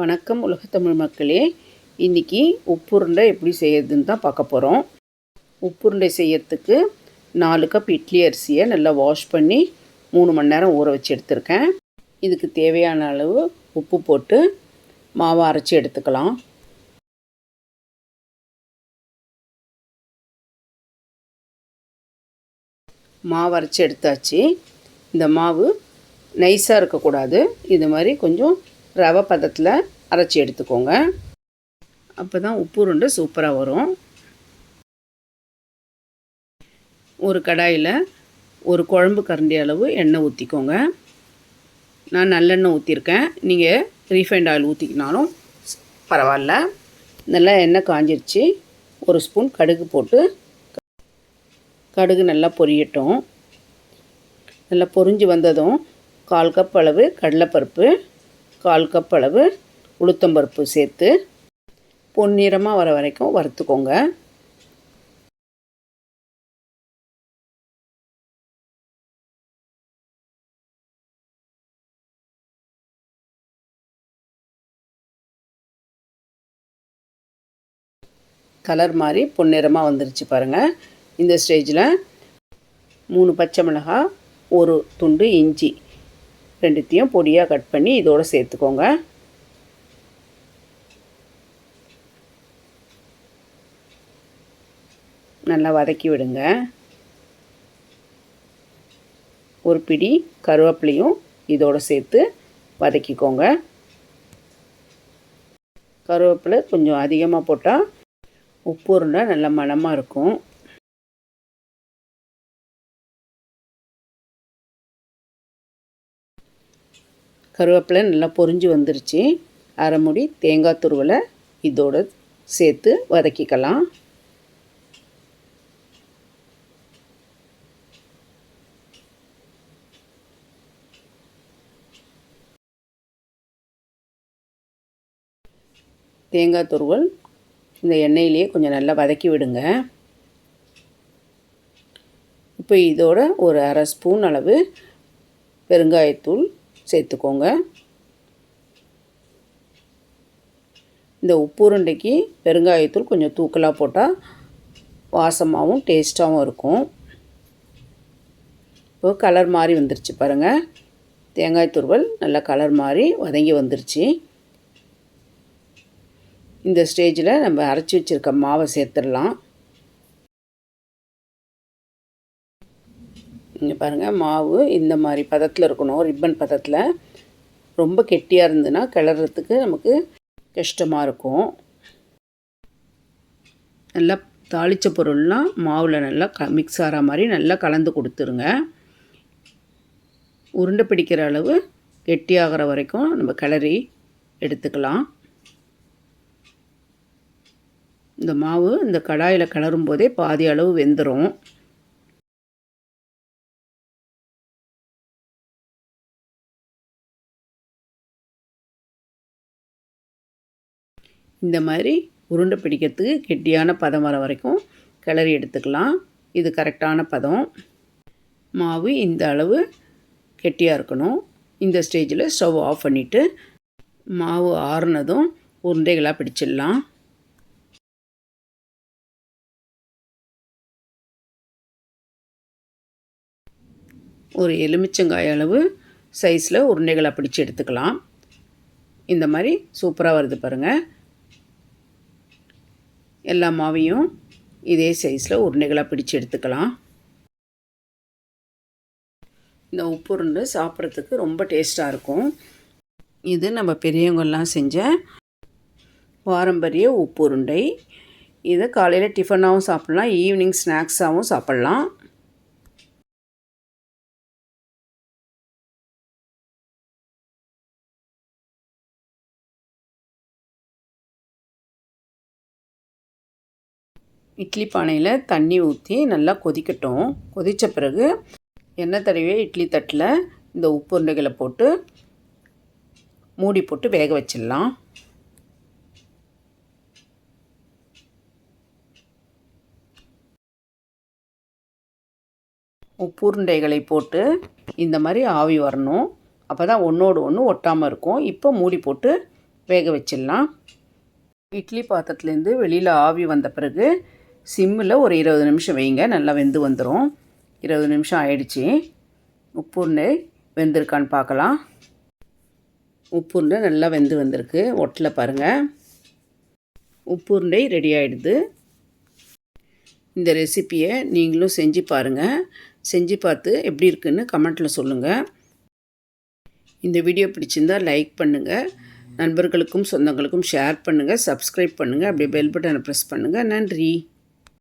வணக்கம் உலகத்தமிழ் மக்களே. இன்றைக்கி உப்புருண்டை எப்படி செய்யறதுன்னு தான் பார்க்க போகிறோம் உப்புருண்டை செய்யறதுக்கு நாலு கப் இட்லி அரிசியை நல்லா வாஷ் பண்ணி மூணு மணி நேரம் ஊற வச்சு எடுத்திருக்கேன். இதுக்கு தேவையான அளவு உப்பு போட்டு மாவை அரைச்சி எடுத்துக்கலாம். மாவு அரைச்சி எடுத்தாச்சு. இந்த மாவு நைஸாக இருக்கக்கூடாது. இது மாதிரி கொஞ்சம் ரவை பதத்தில் அரைச்சி எடுத்துக்கோங்க. அப்போ தான் உப்பு ரெண்டு சூப்பராக வரும். ஒரு கடாயில் ஒரு குழம்பு கரண்டி அளவு எண்ணெய் ஊற்றிக்கோங்க நான் நல்லெண்ணெய் ஊற்றிருக்கேன் நீங்கள் ரீஃபைண்ட் ஆயில் ஊற்றிக்கினாலும் பரவாயில்ல. நல்லா எண்ணெய் காஞ்சிருச்சு. ஒரு ஸ்பூன் கடுகு போட்டு கடுகு நல்லா பொரியட்டும். நல்லா பொரிஞ்சு வந்ததும் கால் கப் அளவு கடலைப்பருப்பு. கால் கப் அளவு உளுத்தம்பருப்பு சேர்த்து பொன்னிறமாக வர வரைக்கும் வறுத்துக்கோங்க. கலர் மாதிரி பொன்னிறமாக வந்துருச்சு பாருங்கள் இந்த ஸ்டேஜில் மூணு பச்சை மிளகாய் ஒரு துண்டு இஞ்சி. ரெண்டுத்தையும் பொடியாக கட் பண்ணி இதோடு சேர்த்துக்கோங்க. நல்லா வதக்கி விடுங்க. ஒரு பிடி கருவேப்பிலையும் இதோடு சேர்த்து வதக்கிக்கோங்க. கருவேப்பிலை கொஞ்சம் அதிகமாக போட்டால் உப்பு உருண்டை நல்ல மணமாக இருக்கும். கருவேப்பிலை நல்லா பொறிஞ்சு வந்துருச்சு. அரை முடி தேங்காய் துருவலை இதோடு சேர்த்து வதக்கிக்கலாம். தேங்காய் துருவல் இந்த எண்ணெயிலேயே கொஞ்சம் நல்லா வதக்கி விடுங்க. இப்போ இதோட ஒரு அரை ஸ்பூன் அளவு பெருங்காயத்தூள் சேர்த்துக்கோங்க. இந்த உப்புருண்டைக்கு பெருங்காயத்தூள் கொஞ்சம் தூக்கலாக போட்டால் வாசமாகவும் டேஸ்ட்டாகவும் இருக்கும். இப்போ கலர் மாதிரி வந்துருச்சு பாருங்கள் தேங்காய் துருவல் நல்லா கலர் மாதிரி வதங்கி வந்துருச்சு. இந்த ஸ்டேஜில் நம்ம அரைச்சி வச்சுருக்க மாவை சேர்த்துடலாம். பாருங்கள் மாவு இந்த மாதிரி பதத்தில் இருக்கணும் ரிப்பன் பதத்தில். ரொம்ப கெட்டியாக இருந்ததுன்னா கிளறதுக்கு நமக்கு கஷ்டமாக இருக்கும். நல்லா தாளித்த பொருள்லாம் மாவில் நல்லா க மிக்ஸ் ஆகிற மாதிரி நல்லா கலந்து கொடுத்துருங்க. உருண்டை பிடிக்கிற அளவு கெட்டியாகிற வரைக்கும் நம்ம கிளறி எடுத்துக்கலாம். இந்த மாவு இந்த கடாயில் கிளறும் போதே பாதி அளவு வெந்துடும் இந்த மாதிரி உருண்டை பிடிக்கிறதுக்கு கெட்டியான பதம் வர வரைக்கும் கிளறி எடுத்துக்கலாம். இது கரெக்டான பதம். மாவு இந்த அளவு கெட்டியாக இருக்கணும். இந்த ஸ்டேஜில் ஸ்டவ் ஆஃப் பண்ணிவிட்டு மாவு ஆறுனதும் உருண்டைகளாக பிடிச்சிடலாம். ஒரு எலுமிச்சங்காய் அளவு சைஸில் உருண்டைகளை பிடிச்சி எடுத்துக்கலாம். இந்த மாதிரி சூப்பராக வருது பாருங்கள் எல்லா மாவையும் இதே சைஸில் உருண்டைகளாக பிடிச்சு எடுத்துக்கலாம். இந்த உப்பு உருண்டை சாப்பிட்றதுக்கு ரொம்ப டேஸ்ட்டாக இருக்கும். இது நம்ம பெரியவங்கள்லாம் செஞ்ச பாரம்பரிய உப்பு உருண்டை. இதை காலையில் டிஃபனாகவும் சாப்பிட்லாம் ஈவினிங் ஸ்நாக்ஸாகவும் சாப்பிட்லாம். இட்லி பானையில் தண்ணி ஊற்றி நல்லா கொதிக்கட்டும். கொதித்த பிறகு எண்ணெய் தடவை இட்லி தட்டில் இந்த உப்பு உருண்டைகளை போட்டு மூடி போட்டு வேக வச்சிடலாம். உப்பு உருண்டைகளை போட்டு இந்த மாதிரி ஆவி வரணும். அப்போ தான் ஒன்றோடு ஒன்று ஒட்டாமல் இருக்கும். இப்போ மூடி போட்டு வேக வச்சிடலாம். இட்லி பாத்திரத்துலேருந்து வெளியில் ஆவி வந்த பிறகு சிம்மில் ஒரு இருபது நிமிஷம் வைங்க நல்லா வெந்து வந்துடும் இருபது நிமிஷம் ஆயிடுச்சு. உப்புருண்டை வெந்திருக்கான்னு பார்க்கலாம். உப்புருண்டை நல்லா வெந்து வந்திருக்கு. ஒட்டில் பாருங்கள் உப்புருண்டை ரெடி ஆகிடுது இந்த ரெசிப்பியை நீங்களும் செஞ்சு பாருங்கள் செஞ்சு பார்த்து எப்படி இருக்குன்னு கமெண்ட்டில் சொல்லுங்கள் இந்த வீடியோ பிடிச்சிருந்தால் லைக் பண்ணுங்கள் நண்பர்களுக்கும் சொந்தங்களுக்கும் ஷேர் பண்ணுங்கள் சப்ஸ்கிரைப் பண்ணுங்கள் அப்படியே பெல் பட்டனை ப்ரெஸ் பண்ணுங்கள் நன்றி.